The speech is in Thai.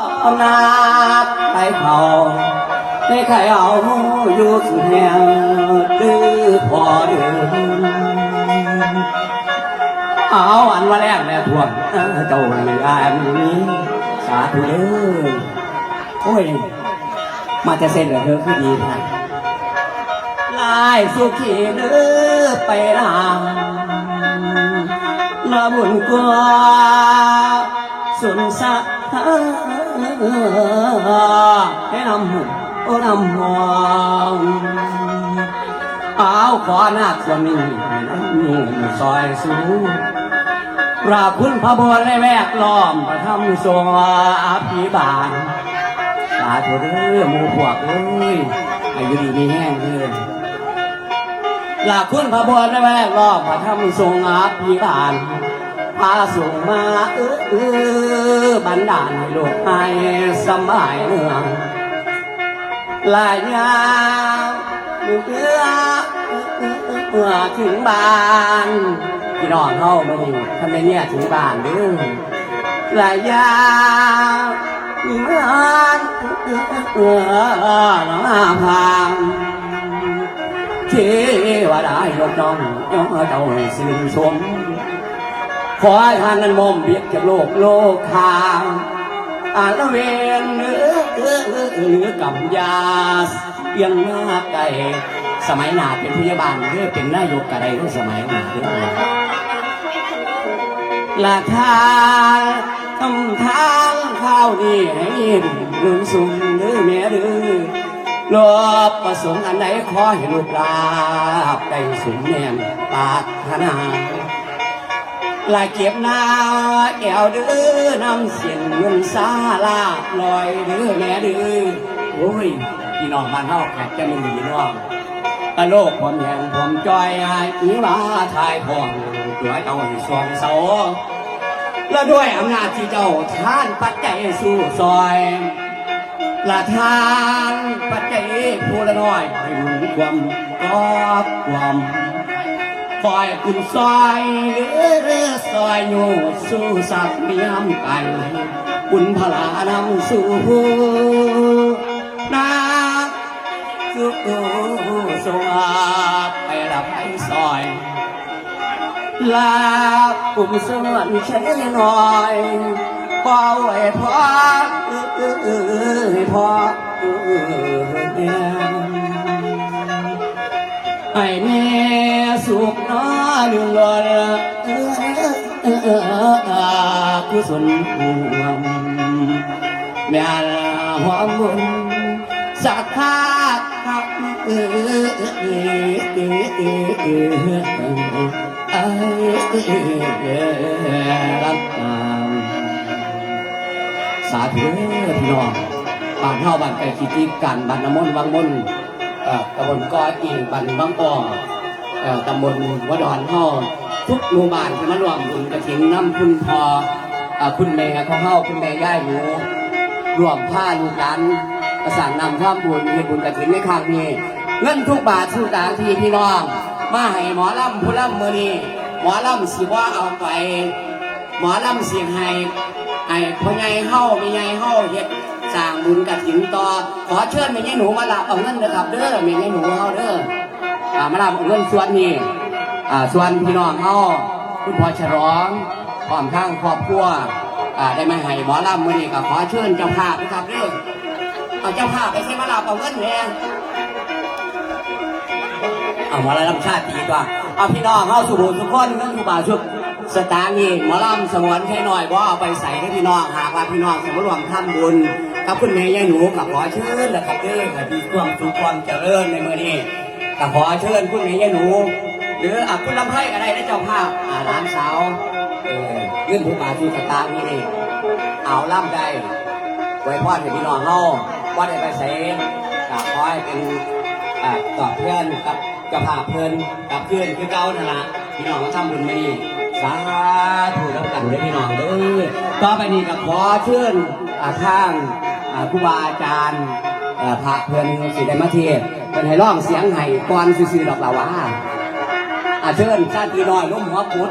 เอานาไปเผาให้ใครเอาอยู่สุดแห่งดื้อพอเดินเอาอันว่าแรกแม่ทวงเจ้าไม่อายนี้สาธุเด้อโอ้ย มาจะเซ็นเหรอเธอคือดีท่านลายสุขีเด้อไปรางละบุญกว่าสุนสะ ให้นำนโอ้นำหองเอาขอนาควนนี้ให้น้ำนี่ซอยสูงปราบคุณพระบรในแวกล้อมประทำทรงอาภิบาลสาธุเด้อหมูพวกเอ้ยอายุดีมีแห้งเด้อหลักคุณพระบวชได้แวกรอบพระธรรมทรงอาภิบาล พาส่งมาเออเออบันดาลให้โลกให้สบายเนืองลายยาวเมื่อเมื่อถึงบ้านพี่น้องเข้ามาดิทำไมเนี่ยถึงบ้านเด้อลายยามีมันเออน้องอาพังเทวดายกจ้องย่อเจ้าให้สื่นชม ขอให้ท่านนั้นมอมเบียดกับโลกโลกทางอาละเวนเนื้อเอื้อเอื้อเอื้อกำยาเพียงหน้าไก่สมัยหนาเป็นพยาบาลเพื่อเป็นนายกอะไรก็สมัยหนาเด้อละทางทำทางข้าวนี่ให้ลืมสุ่มหรือแม่ดื้อรอบประสงค์อันไหนขอให้ลูกลาบได้สุนแนมปารถนา ลาเก็บหน้าแอวดื้อนำเสียงเงินซาลาลอยดื้อแม่ดื้อโอ้ยพี่น้องบ้านเฮาแขกจะไม่มีน้องตะโลกผมแห่งผมจอยไอ้อีว่าทายพองตัวเจ้าให้สวงเสาและด้วยอำนาจที่เจ้าท่านปัจจัยสู่ซอยละทานปัจจัยผู้ละน้อยให้หมุนความกอบความ คอยคุณซอยหรือซอยอยู่สู่สักเมียมไก่คุณพลานำสู่นาสู่สวาไปละไปซอยลาปุ่มสวนใช้หน่อยพอไว้พอเออเออเออให้พอเออเออแม่ไอ้แม่สุขน้อ หนึ่งลอยเออเออเออเออกุศลห่วงแม่หอมบุญสักพักเออเออเออเออเออเออรับตามสาธุพี่น้องบ้านเฮาบ้านไก่ขีติกันบ้านน้ำมนต์วังมนต์ตำบลกออิงบ้านบางปอเอ่อ ตำบลวัดอนเฮาทุกหมู่บ้านที่มารวมบุญกระถิ่นน้ำคุณพอ่อคุณแม่ของเฮาคุณแม่ย่ายหมูรวมผ้าลูกหลานประสานนำข้ามบุญเฮ็ดบุญกระถิ่นในครั้งนี้เงินทุกบาททุกตางที่พี่น้อง มาให้หมอลำผู้ลำมือนี้หมอลำสิว่าเอาไป หมอลำเสียงให้ไอ้พ่อใหญ่เฮาแม่ใหญ่เฮาเฮ็ดสร้างบุญกับถิ่นต่อ ขอเชิญแม่ใหญ่หนูมารับเอาเงินเด้อครับเด้อแม่ใหญ่หนูเฮาเด้อ อ่ามารับเอาเงินส่วนนี้อ่าส่วนพี่น้องเฮาคุณพ่อฉลองพร้อมทั้งครอบครัวอ่าได้มาให้หมอลำมื้อนี้ก็ขอเชิญเจ้าภาพนะครับเด้อเอาเจ้าภาพไปใช้มารับเอาเงินแหน่เอาหมอลำชาติดีกว่าเอาพี่น้องเข้าสู่บุญทุกคนเรื่องทุบาทชุดสตางค์นี่หมอลำสมวนแค่หน่อยว่าเอาไปใส่ให้พี่น้องหากว่าพี่น้องสมรวมทำบุญกับคุณแม่ยายหนูกับขอเชิญนะครับเด้อกับพี่ความสุขความเจริญในมือนี้ กับขอเชิญคุณแม่ยายหนู หรืออะคุณลำไพ่ก็ได้นะเจ้าภาพอ่าร้านสาวเออยื่นทุกบาทชุดสตางนี่นี่เอาล่ำได้ไว้พ่อให้พี่น้องเฮาว่าได้ไปใส่กับขอให้เป็นอ่าตอบเพื่อนกับกระพาพเพื่อนกับเพื่อนคือเก่านั่นละพี่น้องก็ทำบุญมานี่สาธุรับกันเลยพี่น้องเด้อต่อไปนี้ก็ขอเชิญอ่าทาง อ่าครูบาอาจารย์เอ่อพระเพื่อนสิได้มาเทศเป็นให้ร้องเสียงให้ก่อนซื่อๆดอกละว่าอาเชิญชาติน้อยล้มหัวพุด